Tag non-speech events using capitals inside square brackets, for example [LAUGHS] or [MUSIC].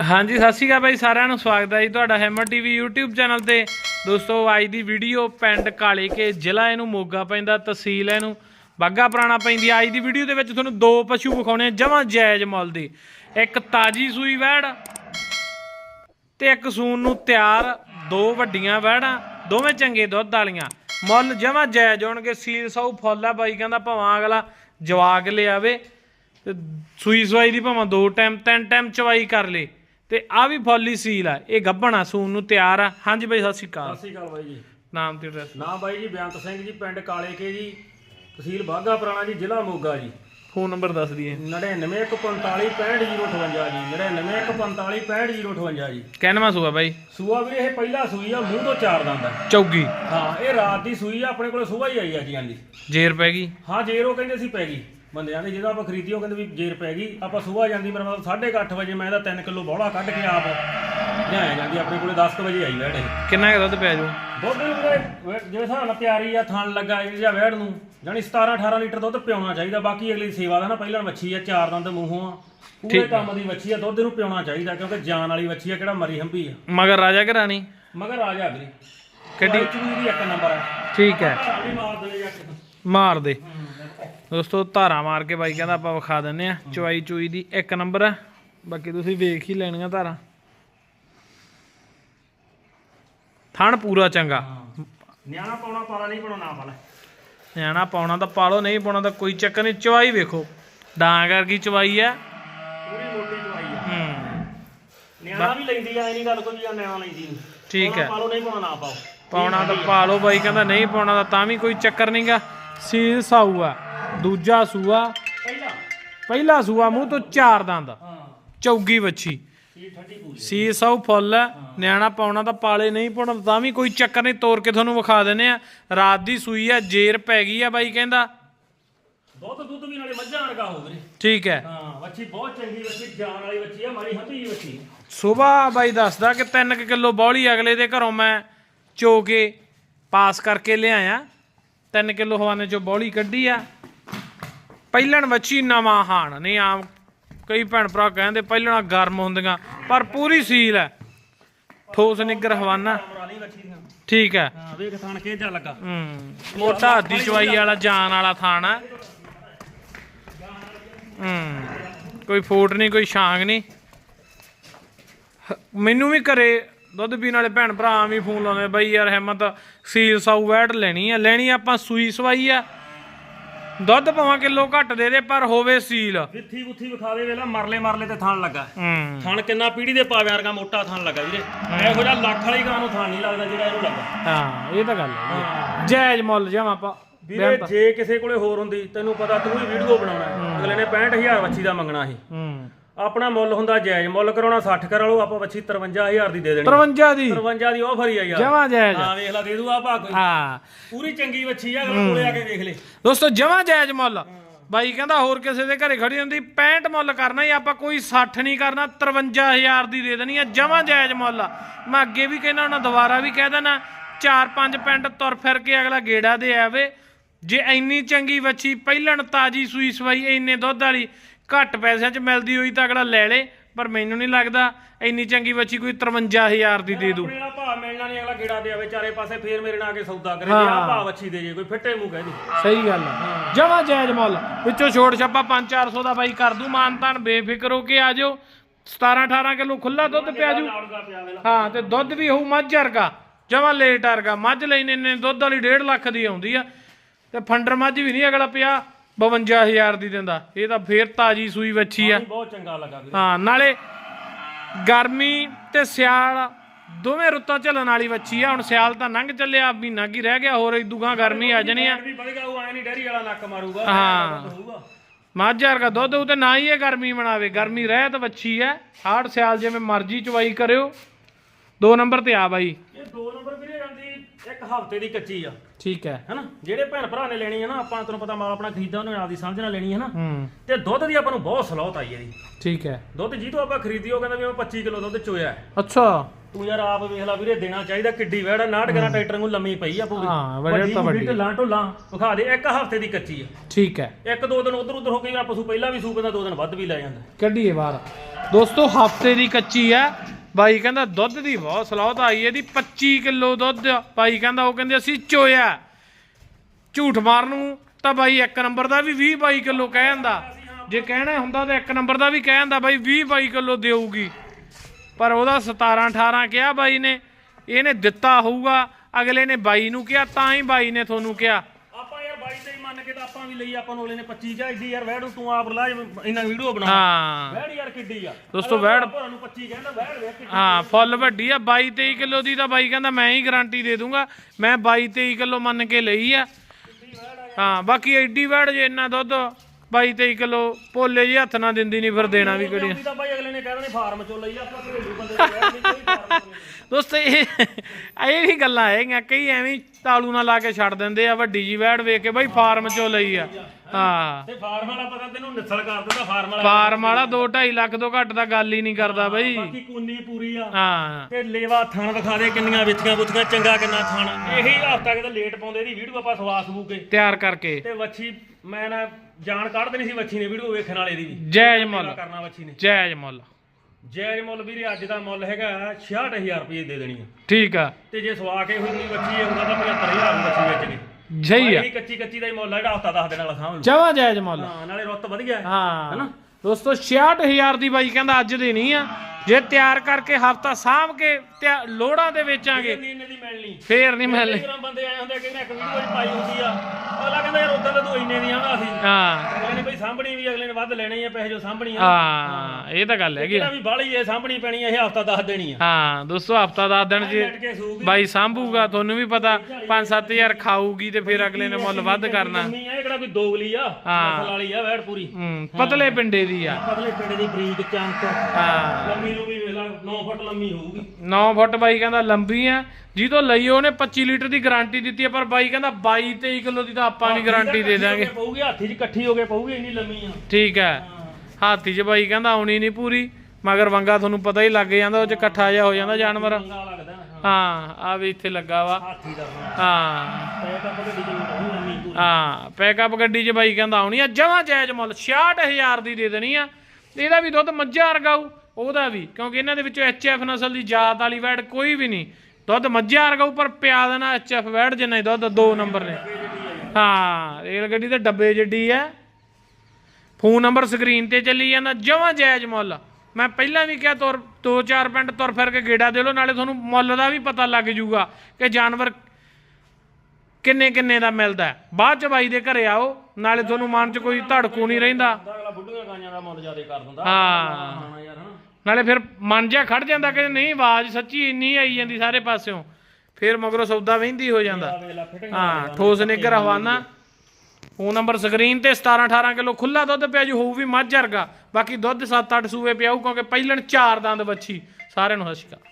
ਹਾਂਜੀ, ਸਤਿ ਸ਼੍ਰੀ ਅਕਾਲ ਬਾਈ, ਸਾਰਿਆਂ ਨੂੰ ਸਵਾਗਤ ਹੈ ਜੀ ਤੁਹਾਡਾ ਹੈਮਰ ਟੀਵੀ YouTube ਚੈਨਲ ਤੇ। ਦੋਸਤੋ, ਅੱਜ ਦੀ ਵੀਡੀਓ ਪਿੰਡ ਕਾਲੇ ਕੇ ਜ਼ਿਲ੍ਹਾ ਇਹਨੂੰ ਮੋਗਾ ਪੈਂਦਾ, ਤਹਿਸੀਲ ਇਹਨੂੰ ਬਾਗਾ ਪੁਰਾਣਾ ਪੈਂਦੀ ਅੱਜ ਦੀ ਵੀਡੀਓ ਦੇ ਵਿੱਚ ਤੁਹਾਨੂੰ ਦੋ ਪਸ਼ੂ ਵਿਖਾਉਣੇ ਜਮਾਂ ਜਾਇਜ਼ ਮੁੱਲ ਦੇ। ਇੱਕ ਤਾਜੀ ਸੂਈ ਵੈੜ ਤੇ ਇੱਕ ਸੂਨ ਨੂੰ ਤਿਆਰ, ਦੋ ਵੱਡੀਆਂ ਵੈੜਾਂ, ਦੋਵੇਂ ਚੰਗੇ ਦੁੱਧ ਵਾਲੀਆਂ। ਮੁੱਲ ਜਮਾਂ ਜਾਇਜ਼ ਹੋਣਗੇ, ਸੀਲ ਸੌ ਫੁੱਲ ਆ ਬਾਈ, ਕਹਿੰਦਾ ਭਾਵਾਂ ਅਗਲਾ ਜਵਾਗ ਲਿਆਵੇ ਤੇ ਸੂਈ ਸਵਾਈ ਦੀ ਭਾਵਾਂ ਦੋ ਟਾਈਮ, ਤਿੰਨ ਟਾਈਮ ਚਵਾਈ ਕਰ ਲੇ। ਤੇ ਆ ਵੀ ਫੁੱਲੀ ਸੀਲ ਆ ਇਹ ਗੱਭਣਾ ਸੂਨ ਨੂੰ ਤਿਆਰ ਆ। ਹਾਂਜੀ ਬਾਈ ਸਤਿ ਸ਼੍ਰੀ ਅਕਾਲ। ਸਤਿ ਸ਼੍ਰੀ ਅਕਾਲ ਬਾਈ ਜੀ। ਨਾਮ ਤੇ ਐਡਰੈਸ ਨਾਮ ਬਾਈ ਜੀ ਬੇਅੰਤ ਸਿੰਘ ਜੀ ਪਿੰਡ ਕਾਲੇ ਕੇ ਜੀ ਤਹਿਸੀਲ ਬਾਗਾ ਪੁਰਾਣਾ ਜੀ ਜ਼ਿਲ੍ਹਾ ਮੋਗਾ ਜੀ। ਫੋਨ ਨੰਬਰ ਦੱਸ ਦਈਏ। 9915455058 ਜੀ 9915455058 ਜੀ। ਕਹਿਨਵਾ ਸੂਆ ਬਾਈ? ਸੂਆ ਵੀਰੇ ਇਹ ਪਹਿਲਾ ਸੂਈ ਆ ਮੂੰਹ ਤੋਂ ਚਾਰ ਦੰਦ ਆ। ਚੌਗੀ। ਹਾਂ ਇਹ ਰਾਤ ਦੀ ਸੂਈ ਆ ਆਪਣੇ ਕੋਲ ਸੂਆ ਹੀ ਆਈ ਆ ਜੀ ਆਂਦੀ ਜੇਰ ਪੈ ਗਈ? ਹਾਂ ਜੇਰ ਉਹ ਕਹਿੰਦੇ ਸੀ ਪੈ ਗਈ। ਬੰਦਿਆਂ ਦੇ ਜਦੋਂ ਆਪਾਂ ਖਰੀਦੀ ਉਹ ਕਹਿੰਦੇ ਵੀ ਜੇਰ ਪੈ ਗਈ। ਆਪਾਂ ਸੂਆ ਜਾਂਦੀ ਮੇਰਾ ਮਤਲਬ 8:30 ਵਜੇ ਮੈਂ ਇਹਦਾ 3 ਕਿਲੋ ਬੌਲਾ ਕੱਢ ਕੇ ਆਪ ਲਿਆਇਆ ਜਾਂਦੀ ਆਪਣੇ ਕੋਲੇ 10 ਵਜੇ ਆਈ ਵੈੜ ਇਹ। ਕਿੰਨਾ ਕੁ ਦੁੱਧ ਪਿਆ ਜੂ? ਦੁੱਧ ਜਿਹੜੇ ਹਿਸਾਬ ਨਾਲ ਤਿਆਰੀ ਆ ਥਣ ਲੱਗਾ ਇਹ ਜਾਂ ਵੈੜ ਨੂੰ ਜਾਨੀ 17 18 ਲੀਟਰ ਦੁੱਧ ਪਿਆਉਣਾ ਚਾਹੀਦਾ ਬਾਕੀ ਅਗਲੀ ਸੇਵਾ ਦਾ ਨਾ ਪਹਿਲਾਂ ਵੱਛੀ ਆ ਚਾਰ ਦੰਦ ਮੂੰਹੋਂ ਆ। ਪੂਰੇ ਕੰਮ ਦੀ ਵੱਛੀ ਆ ਦੁੱਧ ਇਹਨੂੰ ਪਿਆਉਣਾ ਚਾਹੀਦਾ ਕਿਉਂਕਿ ਜਾਨ ਵਾਲੀ ਵੱਛੀ ਆ ਕਿਹੜਾ ਮਰੀ ਹੰਬੀ ਆ। ਮਗਰ ਰਾਜਾ ਘਰਾਣੀ ਮਗਰ ਆ ਜਾ ਵੀਰੇ ਕੱਢੀ ਚੂਈ ਦੀ ਇੱਕ ਨੰਬਰ ਆ। ਠੀਕ ਹੈ। ਦੇ ਕੇ ਮਾਰ ਦੇ। ਦੋਸਤੋ ਧਾਰਾ ਮਾਰ ਕੇ ਬਾਈ ਕਹਿੰਦਾ ਆਪਾਂ ਵਿਖਾ ਦਿੰਨੇ ਆ ਚੁਆਈ ਚੁਈ ਦੀ ਇੱਕ ਨੰਬਰ ਆ ਬਾਕੀ ਤੁਸੀਂ ਵੇਖ ਹੀ ਲੈਣੀਆਂ ਧਾਰਾ। ਥਣ ਪੂਰਾ ਚੰਗਾ। ਨਿਆਣਾ ਪਾਉਣਾ ਪਾਲਾ ਨਹੀਂ ਪਾਉਣਾ ਨਾ ਪਾਲਾ। ਨਿਆਣਾ ਪਾਉਣਾ ਤਾਂ ਪਾਲੋ ਨਹੀਂ ਪਾਉਣਾ ਤਾਂ ਕੋਈ ਚੱਕਰ ਨਹੀਂ। ਚਵਾਈ ਵੇਖੋ। ਡਾਂਗ ਵਰਗੀ ਚਵਾਈ ਆ ਪੂਰੀ ਮੋਟੀ ਚਵਾਈ ਆ। ਹੂੰ। ਨਿਆਣਾ ਵੀ ਲੈਂਦੀ ਆ ਇਹ ਨਹੀਂ ਗੱਲ ਕੋਈ ਆ ਨਿਆਣਾ ਲੈਂਦੀ ਨੀ। ਠੀਕ ਹੈ। ਪਾਲੋ ਨਹੀਂ ਪਾਉਣਾ ਨਾ ਪਾਓ। ਪਾਉਣਾ ਤਾਂ ਪਾਲੋ ਬਾਈ ਕਹਿੰਦਾ ਨਹੀਂ ਪਾਉਣਾ ਤਾਂ ਤਾਂ ਵੀ ਕੋਈ ਚੱਕਰ ਨਹੀਂਗਾ ਸੀਲ ਸਾਊ ਆ। ਦੂਜਾ ਸੂਆ। ਪਹਿਲਾਂ। ਪਹਿਲਾ ਸੂਆ ਮੂੰਹ ਤੋਂ ਚਾਰ ਦੰਦ ਹਾਂ। ਚੌਗੀ ਵੱਛੀ। ਸੀ ਠੱਡੀ ਸੀ ਸੌ ਫੁੱਲ ਹੈ। ਨਿਆਣਾ ਪਾਉਣਾ ਤਾਂ ਪਾਲੇ ਨਹੀਂ ਪਾਉਣਾ ਤਾਂ ਵੀ ਕੋਈ ਚੱਕਰ ਨਹੀਂ ਤੋੜ ਕੇ ਤੁਹਾਨੂੰ ਵਿਖਾ ਦਿੰਨੇ ਆ ਰਾਤ ਦੀ ਸੂਈ ਆ ਜੇਰ ਪੈ ਗਈ ਆ ਬਾਈ ਕਹਿੰਦਾ। ਦੁੱਧ ਦੁੱਧ ਵੀ ਨਾਲੇ ਮੱਝਾਂ ਵਰਗਾ ਹੋ ਵੀਰੇ। ਠੀਕ ਹੈ। ਹਾਂ ਵੱਛੀ ਬਹੁਤ ਚੰਗੀ ਵੱਛੀ ਜਾਨ ਵਾਲੀ ਵੱਛੀ ਆ ਮਾਰੀ ਹੰਭੀ ਵੱਛੀ ਸਵੇਰ ਬਾਈ ਦੱਸਦਾ ਕਿ 3 ਕਿਲੋ ਬੌਲੀ ਅਗਲੇ ਦੇ ਘਰੋਂ ਮੈਂ ਚੋ ਕੇ ਪਾਸ ਕਰਕੇ ਲਿਆਇਆ। 3 ਕਿਲੋ ਹਵਾਨੇ ਚੋਂ ਬੌਲੀ ਕੱਢੀ ਆ। ਪਹਿਲਣ ਵੱਛੀ ਨਵਾਂ ਹਾਣ। ਨਹੀਂ ਆਮ ਕਈ ਭੈਣ ਭਰਾ ਕਹਿੰਦੇ ਪਹਿਲਣਾ ਗਰਮ ਹੁੰਦੀਆਂ ਪਰ ਪੂਰੀ ਸੀਲ ਹੈ। ਠੋਸ ਨਿੱਗਰ ਹਵਾਨਾ ਠੀਕ ਹੈ। ਹਾਂ ਵੇਖ ਥਾਣ ਕੇ ਜਾ ਲੱਗਾ। ਹੂੰ ਮੋਟਾ ਹੱਦੀ ਚਵਾਈ ਵਾਲਾ ਜਾਨ ਵਾਲਾ ਥਾਣਾ ਹੂੰ। ਕੋਈ ਫੋਟ ਨਹੀਂ ਕੋਈ ਛਾਂਗ ਨਹੀਂ ਹ- ਮੈਨੂੰ ਵੀ ਘਰੇ ਦੁੱਧ ਪੀਣ ਵਾਲੇ ਭੈਣ ਭਰਾ ਵੀ ਫੋਨ ਲਾਉਂਦੇ ਬਈ ਯਾਰ ਹਿੰਮਤ ਸੀਲ ਸਾਊ ਵੈਟ ਲੈਣੀ ਆ। ਲੈਣੀ ਆਪਾਂ ਸੂਈ ਸਵਾਈ ਆ। ਦੁੱਧ ਭਾਵੇਂ ਕਿਲੋ ਘੱਟ ਦੇ ਦੇ ਪਰ ਹੋਵੇ ਸੀਲ। ਵਿੱਥੀ ਬੁੱਥੀ ਵਿਖਾਵੇ ਵੇਲਾ ਮਰਲੇ ਮਰਲੇ ਤੇ ਥਾਣ ਲੱਗਾ। ਹੂੰ। ਥਾਣ ਕਿੰਨਾ ਪੀੜੀ ਦੇ ਪਾਵੇ ਵਰਗਾ ਮੋਟਾ ਥਾਣ ਲੱਗਾ ਵੀਰੇ। ਇਹੋ ਜਿਹਾ ਲੱਖ ਵਾਲੀ ਗਾਂ ਨੂੰ ਥਾਣ ਨਹੀਂ ਲੱਗਦਾ ਜਿਹੜਾ ਇਹਨੂੰ ਲੱਗਾ। ਹਾਂ ਇਹ ਤਾਂ ਗੱਲ ਹੈ ਜਾਇਜ਼ ਮੁੱਲ ਜਾਵਾਂ ਆਪਾਂ ਵੀਰੇ ਜੇ ਕਿਸੇ ਕੋਲੇ ਹੋਰ ਹੁੰਦੀ ਤੈਨੂੰ ਪਤਾ ਤੂੰ ਵੀ ਵੀਡੀਓ ਬਣਾਉਣਾ। ਅਗਲੇ ਨੇ 65000 ਵੱਛੀ ਦਾ ਮੰਗਣਾ ਸੀ। ਹੂੰ। ਆਪਣਾ ਮੁੱਲ ਹੁੰਦਾ ਜਾਇਜ਼ ਮੁੱਲ ਕਰਾਉਣਾ 60 ਕਰਾ ਲਓ ਆਪਾਂ ਵੱਛੀ 53000 ਦੀ ਦੇ ਦੇਣੀ। 53 ਦੀ। 53 ਦੀ ਆਫਰ ਹੀ ਆ ਯਾਰ। ਜਮਾਂ ਜਾਇਜ਼। ਹਾਂ ਵੇਖ ਲੈ ਦੇ ਦੂ ਆ ਭਾਗ ਹਾਂ। ਪੂਰੀ ਚੰਗੀ ਵੱਛੀ ਆ ਅਗਲੇ ਕੋਲੇ ਆ ਕੇ ਵੇਖ ਲੈ। ਦੋਸਤੋ ਜਮਾਂ ਜਾਇਜ਼ ਮੁੱਲ। ਬਾਈ ਕਹਿੰਦਾ ਹੋਰ ਕਿਸੇ ਦੇ ਘਰੇ ਖੜੀ ਹੁੰਦੀ 65 ਮੁੱਲ ਕਰਨਾ ਹੀ ਆਪਾਂ ਕੋਈ 60 ਨਹੀਂ ਕਰਨਾ 53000 ਦੀ ਦੇ ਦੇਣੀ ਆ ਜਮਾਂ ਜਾਇਜ਼ ਮੁੱਲ ਆ। ਮੈਂ ਅੱਗੇ ਵੀ ਕਹਿਣਾ ਉਹਨਾਂ ਦੁਬਾਰਾ ਵੀ ਕਹਿ ਦੇਣਾ ਚਾਰ ਪੰਜ ਪਿੰਡ ਤੁਰ ਫਿਰ ਕੇ ਅਗਲਾ ਗੇੜਾ ਦੇ ਆਵੇ। ਜੇ ਇੰਨੀ ਚੰਗੀ ਵੱਛੀ ਪਹਿਲਣ ਤਾਜੀ ਸੂਈ ਸਵਾਈ ਇੰਨੇ ਦੁੱਧ ਵਾਲੀ ਘੱਟ ਪੈਸਿਆਂ 'ਚ ਮਿਲਦੀ ਹੋਈ ਤਾਂ ਅਗਲਾ ਲੈ ਲੇ ਪਰ ਮੈਨੂੰ ਨਹੀਂ ਲੱਗਦਾ ਇੰਨੀ ਚੰਗੀ ਵੱਛੀ ਕੋਈ 53000 ਦੀ ਦੇ ਦੂ ਆਪਣੇ ਨਾਲ ਭਾਅ ਮਿਲਣਾ ਨਹੀਂ ਅਗਲਾ ਗੇੜਾ ਦੇ ਆਵੇ ਚਾਰੇ ਪਾਸੇ ਫੇਰ ਮੇਰੇ ਨਾਲ ਆ ਕੇ ਸੌਦਾ ਕਰੇ। ਜੇ ਆ ਭਾਅ ਵੱਛੀ ਦੇ ਜੇ ਕੋਈ ਫਿੱਟੇ ਮੂੰਹ ਕਹਿ ਦੇ ਸਹੀ ਗੱਲ ਹੈ। ਜਮਾ ਜਾਇਜ਼ ਮੁੱਲ। ਵਿੱਚੋਂ ਛੋੜ ਛੱਪਾ 5-400 ਦਾ ਬਾਈ ਕਰ ਦੂ ਮਾਨਤਾਨ ਬੇਫਿਕਰ ਹੋ ਕੇ ਆ ਜਾਓ। 17-18 ਕਿਲੋ ਖੁੱਲਾ ਦੁੱਧ ਪਿਆ ਜੂ। ਲਾੜੂਗਾ ਪਿਆ ਵੇਲਾ। ਹਾਂ ਤੇ ਦੁੱਧ ਵੀ ਹੋਊ ਮੱਝ ਵਰਗਾ। ਜਮਾ ਲੇਟ ਵਰਗਾ। ਮੱਝ ਲੈਣੇ ਨੇ ਦੁੱਧ ਵਾਲੀ 1.5 ਲੱਖ ਦੀ ਆਉਂਦੀ ਆ। ਤੇ ਫੰਡਰ ਮੱਝ ਵੀ ਨਹੀਂ ਅਗਲਾ ਪਿਆ। 52000 ਦੀ ਦਿੰਦਾ। ਇਹ ਤਾਂ ਫੇਰ ਤਾਜੀ ਸੂਈ ਵੱਛੀ ਆ। ਬਹੁਤ ਚੰਗਾ ਲੱਗਾ ਵੀਰੇ। ਹਾਂ ਨਾਲੇ ਗਰਮੀ ਤੇ ਸਿਆਲ ਦੋਵੇਂ ਰੁੱਤਾਂ ਝੱਲਣ ਵਾਲੀ ਵੱਛੀ ਆ। ਹੁਣ ਸਿਆਲ ਤਾਂ ਲੰਘ ਚੱਲਿਆ ਮਹੀਨਾ ਕੀ ਰਹਿ ਗਿਆ ਹੋਰ ਇਦੂਗਾ ਗਰਮੀ ਆ ਜਾਣੀ ਆ। ਵੀ ਵਧੇਗਾ ਉਹ ਐ ਨਹੀਂ ਡੈਰੀ ਵਾਲਾ ਨੱਕ ਮਾਰੂਗਾ ਹਾਂ। ਹੋਊਗਾ। ਮੱਝ ਵਰਗਾ ਦੁੱਧ ਉਹ ਤੇ ਨਾ ਹੀ ਇਹ ਗਰਮੀ ਬਣਾਵੇ ਗਰਮੀ ਰਹਿਤ ਵੱਛੀ ਐ ਹਾੜ ਸਿਆਲ ਜਿਵੇਂ ਮਰਜ਼ੀ ਚਵਾਈ ਕਰਿਓ। ਦੋ ਨੰਬਰ ਤੇ ਆ ਬਾਈ। ਇਹ ਦੋ ਨੰਬਰ ਵੀਰੇ ਇੱਕ ਹਫ਼ਤੇ ਦੀ ਕੱਚੀ ਆ। ਠੀਕ ਹੈ। ਹੈਨਾ? ਜਿਹੜੇ ਭੈਣ ਭਰਾ ਨੇ ਲੈਣੀ ਹੈ ਨਾ ਆਪਾਂ ਤੈਨੂੰ ਪਤਾ ਮਾਲ ਆਪਣਾ ਖਰੀਦਾ ਉਹਨੇ ਆਪਦੀ ਸਮਝ ਨਾਲ ਲੈਣੀ ਹੈ ਨਾ। ਹੂੰ। ਤੇ ਦੁੱਧ ਦੀ ਆਪਾਂ ਨੂੰ ਬਹੁਤ ਸਲੋਤ ਆਈ ਹੈ ਜੀ ਠੀਕ ਹੈ। ਦੁੱਧ ਜੀ ਤੋਂ ਆਪਾਂ ਖਰੀਦੀ ਉਹ ਕਹਿੰਦਾ ਵੀ ਮੈਂ 25 ਕਿਲੋ ਦੁੱਧ ਚੋਇਆ। ਹੈ। ਅੱਛਾ। ਤੂੰ ਯਾਰ ਆਪ ਵੇਖ ਲੈ ਵੀਰੇ ਦੇਣਾ ਚਾਹੀਦਾ ਕਿੱਡੀ ਵੈੜ ਆ 69 ਗਰਾਂ ਟਰੈਕਟਰ ਨੂੰ ਲੰਮੀ ਪਈ ਆ ਪੂਰੀ। ਹਾਂ, ਵੈੜ ਤਾਂ ਵੱਡੀ। ਢਿੱਲਾਂ ਢੁੱਲਾਂ ਵਿਖਾ ਦੇ ਇੱਕ ਹਫ਼ਤੇ ਦੀ ਕੱਚੀ ਆ। ਠੀਕ ਹੈ। ਇੱਕ ਦੋ ਦਿਨ ਉਧਰ ਉਧਰ ਹੋ ਕੇ ਪਸ਼ੂ ਪਹਿਲਾਂ ਵੀ ਸੂਪ ਦਾ ਦੋ ਦਿਨ ਵੱਧ ਵੀ ਲੈ ਜਾਂਦਾ। ਕੱਢੀਏ ਬਾਹਰ। ਦੋਸਤੋ ਹਫ਼ਤੇ ਦੀ ਕੱਚੀ ਹੈ। ਬਾਈ ਕਹਿੰਦਾ ਦੁੱਧ ਦੀ ਬਹੁਤ ਸਲਾਹਤ ਆਈ, ਇਹਦੀ 25 ਕਿਲੋ ਦੁੱਧ ਬਾਈ ਕਹਿੰਦਾ ਉਹ ਕਹਿੰਦੇ ਅਸੀਂ ਚੋਇਆ। ਝੂਠ ਮਾਰਨ ਨੂੰ ਤਾਂ ਬਾਈ ਇੱਕ ਨੰਬਰ ਦਾ ਵੀ 20 22 ਕਿਲੋ ਕਹਿ ਜਾਂਦਾ। ਜੇ ਕਹਿਣਾ ਹੁੰਦਾ ਤਾਂ ਇੱਕ ਨੰਬਰ ਦਾ ਵੀ ਕਹਿ ਜਾਂਦਾ, ਬਾਈ 20 22 ਕਿਲੋ ਦੇਊਗੀ। ਪਰ ਉਹਦਾ 17 18 ਕਿਹਾ ਬਾਈ ਨੇ, ਇਹਨੇ ਦਿੱਤਾ ਹੋਊਗਾ, ਅਗਲੇ ਨੇ ਬਾਈ ਨੂੰ ਕਿਹਾ, ਤਾਂ ਹੀ ਬਾਈ ਨੇ ਤੁਹਾਨੂੰ ਕਿਹਾ। ਤੇ ਆਪਾਂ ਵੀ ਲਈ ਆਪਾਂ ਨੂੰ ਅਗਲੇ ਨੇ 25 ਚਾਹੀਦੀ ਯਾਰ ਵੈੜ ਨੂੰ ਤੂੰ ਆਪ ਲਾ ਇਹਨਾਂ ਵੀਡੀਓ ਬਣਾ। ਹਾਂ। ਵੈੜ ਯਾਰ ਕਿੱਡੀ ਆ। ਦੋਸਤੋ ਵੈੜ ਨੂੰ 25 ਕਹਿੰਦਾ ਵੈੜ ਵੇਖ ਕਿੱਡੀ ਹਾਂ ਫੁੱਲ ਵੱਡੀ ਆ 22 23 ਕਿਲੋ ਦੀ ਤਾਂ ਬਾਈ ਕਹਿੰਦਾ ਮੈਂ ਹੀ ਗਾਰੰਟੀ ਦੇ ਦੂੰਗਾ। ਮੈਂ 22 23 ਕਿਲੋ ਮੰਨ ਕੇ ਲਈ ਆ। ਹਾਂ ਬਾਕੀ ਐਡੀ ਵੈੜ ਜੇ ਇੰਨਾ ਦੁੱਧ 22 23 ਕਿਲੋ ਭੋਲੇ ਜੀ ਹੱਥ ਨਾਲ ਦਿੰਦੀ ਨਹੀਂ ਫਿਰ ਦੇਣਾ ਵੀ ਕਿਹੜੀ ਤਾਂ ਅਗਲੇ ਨੇ ਫਾਰਮ ਚੋਂ ਲਈ ਆਪਾਂ ਘਰੇਲੂ ਬੰਦੇ ਦੀ [LAUGHS] ਦੋਸਤੋ ਇਹ ਇਹ ਵੀ ਗੱਲਾਂ ਹੈਗੀਆਂ ਕਈ ਐਵੇਂ ਤਾਲੂ ਨਾਲ ਲਾ ਕੇ ਛੱਡ ਦਿੰਦੇ ਆ ਵੱਡੀ ਜੀ ਵੈੜ ਵੇਖ ਕੇ ਬਾਈ ਫਾਰਮ ਚੋਂ ਲਈ ਆ। ਹਾਂ। ਤੇ ਫਾਰਮ ਵਾਲਾ ਪਤਾ ਤੈਨੂੰ ਨਿਸਲ ਕਰ ਦਿੰਦਾ ਫਾਰਮ ਵਾਲਾ ਫਾਰਮ ਵਾਲਾ 2 2.5 ਲੱਖ ਤੋਂ ਘੱਟ ਤਾਂ ਗੱਲ ਹੀ ਨਹੀਂ ਕਰਦਾ ਬਾਈ। ਬਾਕੀ ਕੁੰਨੀ ਪੂਰੀ ਆ। ਹਾਂ। ਤੇ ਲੇਵਾ ਥਣ ਵਿਖਾ ਦੇ ਕਿੰਨੀਆਂ ਵਿੱਥੀਆਂ ਬੁੱਥੀਆਂ ਚੰਗਾ ਕਿੰਨਾ ਥਣ। ਇਹੀ ਹਫਤਾ ਕਿਤੇ ਲੇਟ ਪਾਉਂਦੇ ਵੀਡੀਓ ਆਪਾਂ ਤਿਆਰ ਕਰਕੇ। ਤੇ ਵੱਛੀ ਮੈਂ ਨਾ ਜਾਣ ਕੱਢ ਦੇਣੀ ਸੀ ਵੱਛੀ ਨੇ ਵੀਡੀਓ ਵੇਖਣ ਵਾਲੇ ਦੀ ਵੀ। ਜਾਇਜ਼ ਮੁੱਲ ਕਰਨਾ ਵੱਛੀ ਨੇ। ਜਾਇਜ਼ ਮੁੱਲ ਜਾਇਜ਼ ਮੁੱਲ ਵੀਰੇ ਅੱਜ ਦਾ ਮੁੱਲ ਹੈਗਾ 66000 ਰੁਪਏ ਦੇ ਦੇਣੀ ਆ। ਠੀਕ ਆ। ਤੇ ਜੇ ਸਵਾ ਕੇ ਹੋਈ ਨਹੀਂ ਵੱਛੀ ਹੋਊਗਾ ਤਾਂ 75000 ਦੀ ਵੱਛੀ ਵੇਚ ਕੇ ਸਹੀ ਆ। ਕੱਚੀ ਕੱਚੀ ਦਾ ਹੀ ਮੁੱਲ ਆ ਜਿਹੜਾ ਹਫਤਾ ਦੱਸ ਦੇਣ ਵਾਲਾ ਸਾਹਮਣੇ ਜਮਾ ਜਾਇਜ਼ ਮੁੱਲ ਹਾਂ ਨਾਲੇ ਰੁੱਤ ਵਧੀਆ ਹੈ ਹਾਂ। ਦੋਸਤੋ 66000 ਦੀ ਬਾਈ ਕਹਿੰਦਾ ਅੱਜ ਦੇਣੀ ਆ। ਜੇ ਤਿਆਰ ਕਰਕੇ ਹਫਤਾ ਸਾਂਭ ਕੇ ਲੋੜਾਂ ਦੇ ਵੇਚਾਂਗੇ ਇੰਨੀ ਇੰਨੇ ਦੀ ਮਿਲਣੀ। ਫੇਰ ਨਹੀਂ ਮਿਲਣੀ। ਬੰਦੇ ਆਏ ਹੁੰਦੇ ਆ ਕਿ ਇੱਕ ਵੀਡੀਓ ਚ ਪਾਈ ਹੁੰਦੀ ਆ। ਅਗਲਾ ਕਹਿੰਦਾ ਯਾਰ ਉਦੋਂ ਤਾਂ ਤੂੰ ਇੰਨੇ ਨਾ ਅਸੀਂ। ਹਾਂ। ਅਗਲੇ ਨੇ ਬਈ ਸਾਂਭਣੀ ਵੀ ਅਗਲੇ ਨੇ ਵੱਧ ਲੈਣੇ ਆ ਪੈਸੇ ਜੋ ਸਾਂਭਣੀ ਆ। ਹਾਂ ਇਹ ਤਾਂ ਗੱਲ ਹੈਗੀ ਆ। ਜਿਹੜਾ ਵੀ ਬਾਹਲੀ ਹੈ ਸਾਂਭਣੀ ਪੈਣੀ ਆ ਇਹ ਹਫਤਾ ਦੱਸ ਦੇਣੀ ਆ। ਹਾਂ ਦੋਸਤੋ ਹਫਤਾ 10 ਦਿਨ ਜੇ ਬਾਈ ਸਾਂਭੂਗਾ ਤੁਹਾਨੂੰ ਵੀ ਪਤਾ 5-7000 ਖਾਊਗੀ ਤੇ ਫਿਰ ਅਗਲੇ ਨੇ ਮੁੱਲ ਵੱਧ ਕਰਨਾ। ਇਹ ਕਿਹੜਾ ਕੋਈ ਦੋਗਲੀ ਆ? ਹਾਂ। ਨਸਲ ਵਾਲੀ ਆ ਵੈੜ ਪੂਰੀ। ਹੂੰ ਪਤਲੇ ਪਿੰਡੇ ਦੀ ਆ। ਪਤਲੇ ਪਿੰਡ ਦੀ ਬਰੀਕ ਚੰਕ ਹਾਂ। ਲੰਮੀ ਨੂੰ ਵੀ ਵੇਖ ਲਾ 9 ਫੁੱਟ ਲੰਮੀ ਹੋਊਗੀ। 9 ਫੁੱਟ ਬਾਈ ਕਹਿੰਦਾ ਲੰਬੀ ਆ। ਜਿਹਤੋਂ ਲਈ ਉਹਨੇ 25 ਲੀਟਰ ਦੀ ਗਾਰੰਟੀ ਦਿੱਤੀ ਹੈ ਪਰ ਬਾਈ ਕਹਿੰਦਾ 22 23 ਕਿਲੋ ਦੀ ਤਾਂ ਆਪਾਂ ਵੀ ਗਾਰੰਟੀ ਦੇ ਦਾਂਗੇ ਪਊਗੀ ਹਾਥੀ 'ਚ ਇਕੱਠੀ ਹੋ ਕੇ ਪਊਗੀ ਇੰਨੀ ਲੰਮੀ ਆ। ਠੀਕ ਹੈ। ਹਾਥੀ 'ਚ ਬਾਈ ਕਹਿੰਦਾ ਆਉਣੀ ਨਹੀਂ ਪੂਰੀ ਮਗਰ ਵੰਗਾ ਤੁਹਾਨੂੰ ਪਤਾ ਹੀ ਲੱਗ ਜਾਂਦਾ ਉਹ 'ਚ ਇਕੱਠਾ ਜਿਹਾ ਹੋ ਜਾਂਦਾ ਜਾਨਵਰ। ਹਾਂ। ਆ ਵੀ ਇੱਥੇ ਲੱਗਾ ਵਾ। ਹਾਥੀ ਦਾ ਹਾਂ। ਹਾਂ। ਪੈਕਅਪ ਗੱਡੀ 'ਚ ਬਾਈ ਕਹਿੰਦਾ ਆਉਣੀ ਆ ਜਮਾਂ ਜਾਇਜ਼ ਮੁੱਲ 66000 ਦੀ ਦੇ ਦੇਣੀ ਆ। ਇਹਦਾ ਵੀ ਦੁੱਧ ਮੱਝਾਂ ਵਰਗਾਊ ਉਹਦਾ ਵੀ ਕਿਉਂਕਿ ਇਹਨਾਂ ਦੇ ਵਿੱਚੋਂ ਐਚਐਫ ਨਸਲ ਦੀ ਜਾਤ ਵਾਲੀ ਵੈੜ ਕੋਈ ਵੀ ਨਹੀਂ। ਦੁੱਧ ਮੱਝਾਂ ਵਰਗਾਊ ਪਰ ਪਿਆ ਦੇਣਾ ਐਚਐਫ ਵੈੜ ਜਿੰਨਾ ਹੀ ਦੁੱਧ ਦੋ ਨੰਬਰ ਨੇ। ਹਾਂ ਰੇਲ ਗੱਡੀ ਤੇ ਡੱਬੇ ਜੱਡੀ ਐ। ਫੋਨ ਨੰਬਰ ਸਕਰੀਨ ਤੇ ਚੱਲੀ ਜਾਂਦਾ ਜਮਾਂ ਜਾਇਜ਼ ਮੁੱਲ। ਮੈਂ ਪਹਿਲਾਂ ਵੀ ਕਿਹਾ ਤੁਰ ਦੋ ਚਾਰ ਪਿੰਡ ਤੁਰ ਫਿਰ ਕੇ ਗੇੜਾ ਦੇ ਲਓ ਨਾਲੇ ਤੁਹਾਨੂੰ ਮੁੱਲ ਦਾ ਵੀ ਪਤਾ ਲੱਗ ਜਾਊਗਾ ਕਿ ਜਾਨਵਰ ਕਿੰਨੇ ਕਿੰਨੇ ਦਾ ਮਿਲਦਾ ਹੈ। ਬਾਅਦ ਚ ਬਾਈ ਦੇ ਘਰੇ ਆਓ ਨਾਲੇ ਤੁਹਾਨੂੰ ਮਨ ਚ ਕੋਈ ਧੜਕੂ ਨਹੀਂ ਰਹਿੰਦਾ। ਅਗਲਾ ਬੁੱਢੀਆਂ ਗਾਈਆਂ ਦਾ ਮੁੱਲ ਜ਼ਿਆਦਾ ਕਰ ਦਿੰਦਾ। ਹਾਂ। ਹਾਂ ਨਾਲੇ ਫਿਰ ਮਨ ਜਿਹਾ ਖੜ ਜਾਂਦਾ ਕਿ ਨਹੀਂ, ਆਵਾਜ਼ ਸੱਚੀ ਇੰਨੀ ਆਈ ਜਾਂਦੀ ਸਾਰੇ ਪਾਸਿਓਂ। ਫਿਰ ਮਗਰੋਂ ਸੌਦਾ ਵਹਿੰਦੀ ਹੋ ਜਾਂਦਾ। ਹਾਂ, ਠੋਸ ਨਿੱਗਰ ਹਵਾਨਾ ਫੋਨ ਨੰਬਰ ਸਕਰੀਨ ਤੇ 17 18 ਕਿਲੋ ਖੁੱਲਾ ਦੁੱਧ ਪਿਆ ਜੀ, ਹੋਊ ਵੀ ਮੱਝ ਵਰਗਾ। ਬਾਕੀ ਦੁੱਧ 7-8 ਸੂਏ ਪਿਆਊ ਕਿਉਂਕਿ ਪਹਿਲਣ ਚਾਰ ਦੰਦ ਬੱਚੀ ਸਾਰਿਆਂ ਨੂੰ ਸਤਿ ਸ਼੍ਰੀ ਅਕਾਲ।